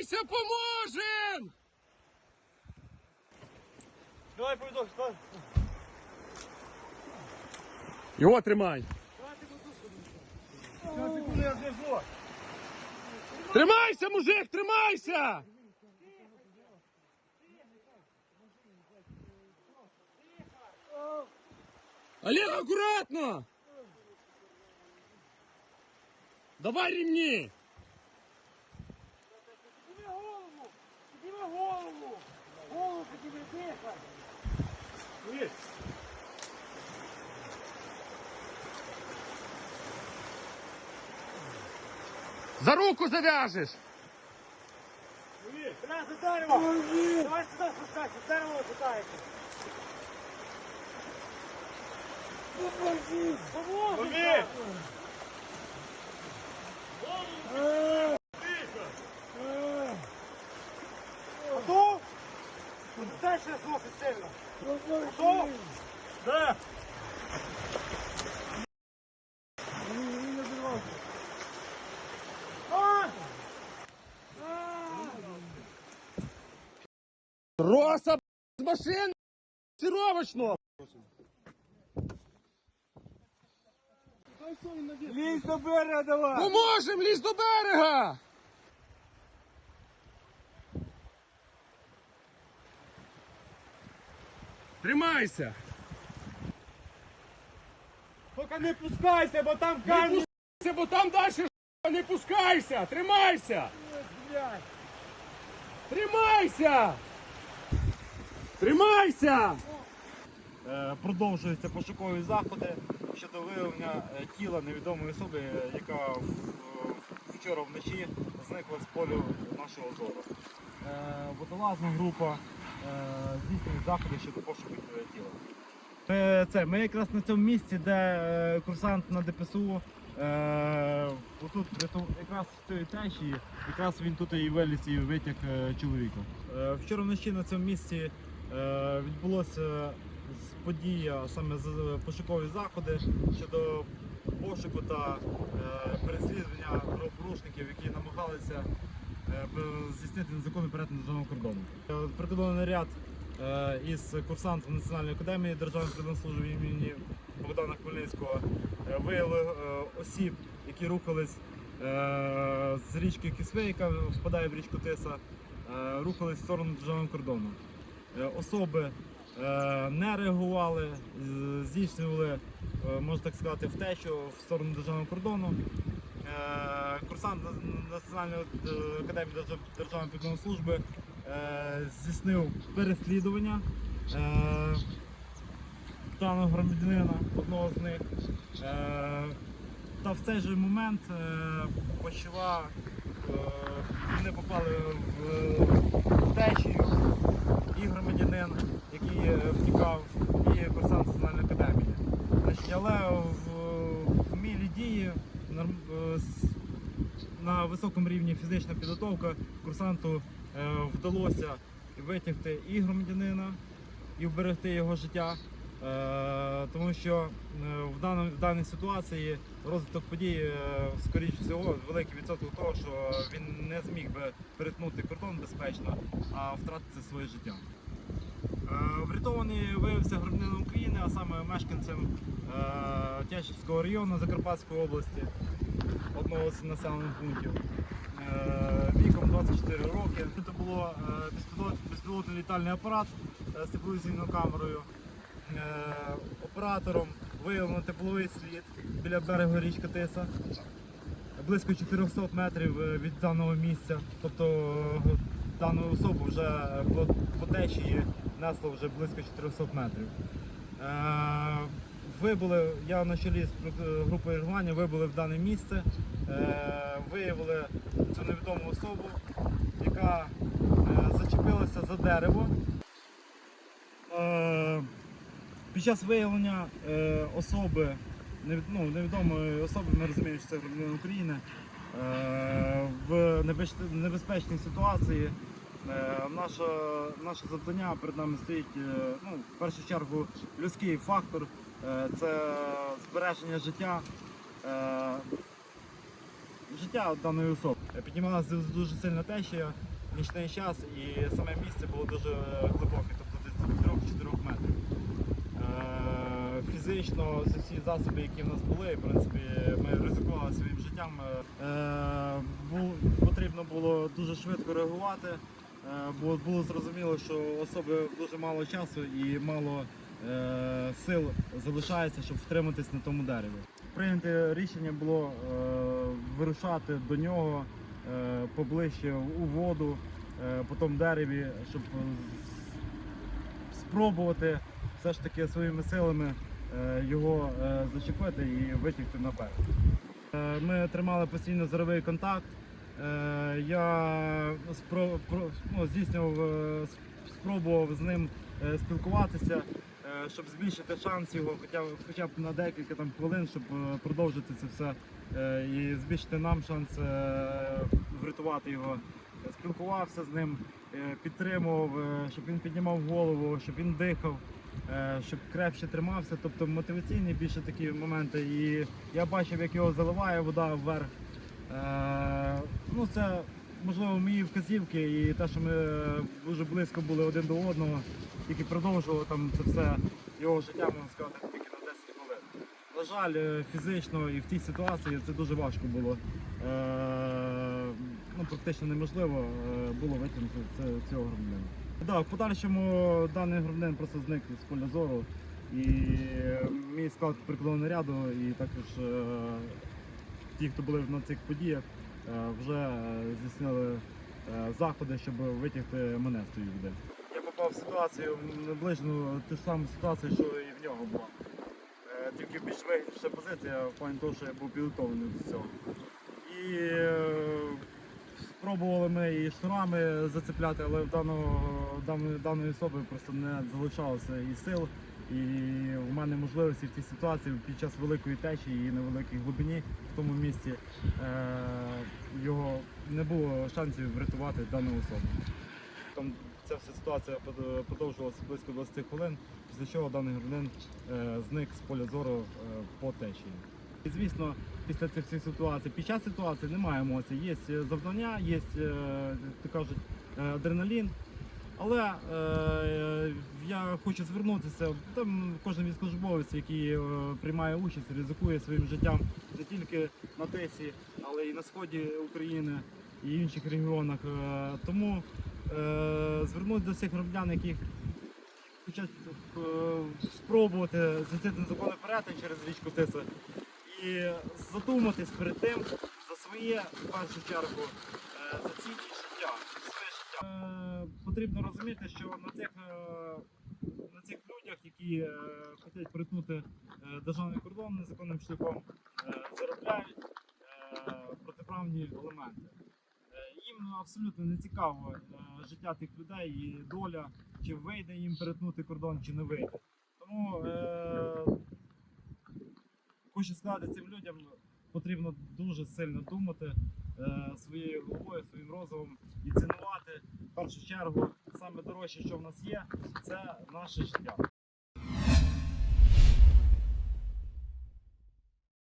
Тримайся, поможем! Давай, повідок, давай. Його тримай. Тримайся, мужик, тримайся! Олег, аккуратно! Давай ремни! Ні. За руку завяжешь! Ні. Прямо за дерево! Давай сюди спускайся, дерева спускайся! Поможи! Готов? Дай ще знову сильно. Готов? Да. А! Роса з машин сировочно! Лізь до берега давай! Поможем, лізь до берега! Тримайся! Поки не пускайся, бо там Не пускайся, бо там далі не пускайся! Тримайся! Тримайся! Тримайся! Е, Продовжуються пошукові заходи щодо виявлення е, тіла невідомої особи, е, яка вчора вночі зникла з полю нашого зору. Водолазна група здійснює заходи щодо пошуку тіла. Це, ми якраз на цьому місці, де е, курсант на ДПСУ. Е, отут якраз з цієї течії, якраз він тут і виліз і витяг е, чоловіка. Вчора вночі на цьому місці е, відбулося подія, саме пошукові заходи щодо пошуку та переслідування правопорушників, які намагалися здійснити незаконний перетин державного кордону. Е, Прикордонний ряд е, із курсантом Національної академії Державної прикордонслужби імені Богдана Хмельницького е, виявили е, осіб, які рухались е, з річки Кисвей, яка впадає в річку Тиса, е, рухались в сторону державного кордону. Е, Особи е, не реагували, здійснювали, е, можна так сказати, втечу в сторону державного кордону. Е, Курсант Національної е, академії Державної прикордонної служби е, здійснив переслідування даного громадянина, одного з них. Та в цей же момент почала, е, вони попали в, течію і громадянин, який е, втікав, і курсант Національної академії. Значить, але в, в мілі дії норм- е, с- на високому рівні фізична підготовка курсанту е, вдалося витягти і громадянина, і вберегти його життя. Е, тому що е, в, даному, в даній ситуації розвиток подій, скоріш всього, великий відсоток того, що він не зміг би перетнути кордон безпечно, а втратити своє життя. Врятований виявився громадянином України, а саме мешканцем Тячівського району Закарпатської області, одного з населених пунктів. Е, Віком 24 роки. Це було е, безпілотний літальний апарат е, з тепловізійною камерою. Оператором виявлено тепловий слід біля берега річки Тиса. Близько 400 метрів від даного місця. Тобто дану особу вже по течії несло вже близько 400 метрів. Вибули, я на чолі з е, групою реагування вибули в дане місце, е, виявили цю невідому особу, яка е, зачепилася за дерево. Під час виявлення особи, ну, невідомої особи, ми розуміємо, що це громадянин України, в небезпечній ситуації. Наше, наше завдання перед нами стоїть ну, в першу чергу людський фактор, це збереження життя. Е, життя даної особи. Е, Піднімалася дуже сильна течія, нічний час, і саме місце було дуже глибоке, тобто десь 3-4 метрів. Е, Фізично з усі засоби, які в нас були, в принципі, ми ризикували своїм життям. Е, Потрібно було дуже швидко реагувати, е, бо було зрозуміло, що особи дуже мало часу і мало е, сил залишається, щоб втриматись на тому дереві. Прийняте рішення було е, вирушати до нього е, поближче у воду е, по тому дереві, щоб е, спробувати все ж таки своїми силами е, його е, зачепити і витягти на берег. Е, Ми тримали постійно зоровий контакт. Е, Я спро, про- ну, здійснював, е, спробував з ним е, спілкуватися, е, щоб збільшити шанс його, хоча, б- хоча б на декілька там, хвилин, щоб е, продовжити це все е, і збільшити нам шанс е, врятувати його. Спілкувався з ним, е, підтримував, е, щоб він піднімав голову, щоб він дихав, е, щоб крепше тримався. Тобто мотиваційні більше такі моменти. І я бачив, як його заливає вода вверх. Е, Ну, це можливо мої вказівки і те, що ми дуже близько були один до одного, тільки продовжувало там це все його життя, можна сказати, тільки на 10 хвилин. На жаль, е, фізично і в тій ситуації це дуже важко було. Е, Ну, практично неможливо е, було витягнути цього громадянина. Да, в подальшому даний громадянин просто зник з поля зору. І мій склад прикордонного ряду, і також е, ті, хто були на цих подіях, вже е, здійснили е, заходи, щоб витягти мене з тої води. Я попав в ситуацію наближену ту ж саму ситуацію, що і в нього була. Е, Тільки більш вигідніша позиція в плані того, що я був підготовлений до цього. І е, спробували ми і шнурами зацепляти, але в даної, даної особи просто не залишалося і сил. І в мене можливості в тій ситуації під час великої течії і на великій глибині в тому місці е, його не було шансів врятувати дану особу. Там ця вся ситуація подовжувалася близько 20 хвилин, після чого даний громадянин е, зник з поля зору е, по течії. І звісно, після цих всіх ситуацій, під час ситуації немає емоцій. Є е, завдання, є, е, так кажуть, е, адреналін. Але е, я хочу звернутися. Там кожен військовослужбовець, який е, приймає участь, ризикує своїм життям не тільки на Тесі, але й на сході України і інших регіонах. Е, тому е, звернусь до всіх громадян, які хочуть е, спробувати здійснити незаконний перетин через річку Тиса і задуматись перед тим за своє в першу чергу е, за цінність життя, за своє життя. Е, Потрібно розуміти, що на цих е, на цих людях, які е, хочуть перетнути е, державний кордон незаконним шляхом, заробляють протиправні елементи. Їм абсолютно не цікаво життя тих людей і доля, чи вийде їм перетнути кордон, чи не вийде. Тому е, хочу сказати цим людям, потрібно дуже сильно думати своєю головою, своїм розумом і цінувати в першу чергу саме дорожче, що в нас є, це наше життя.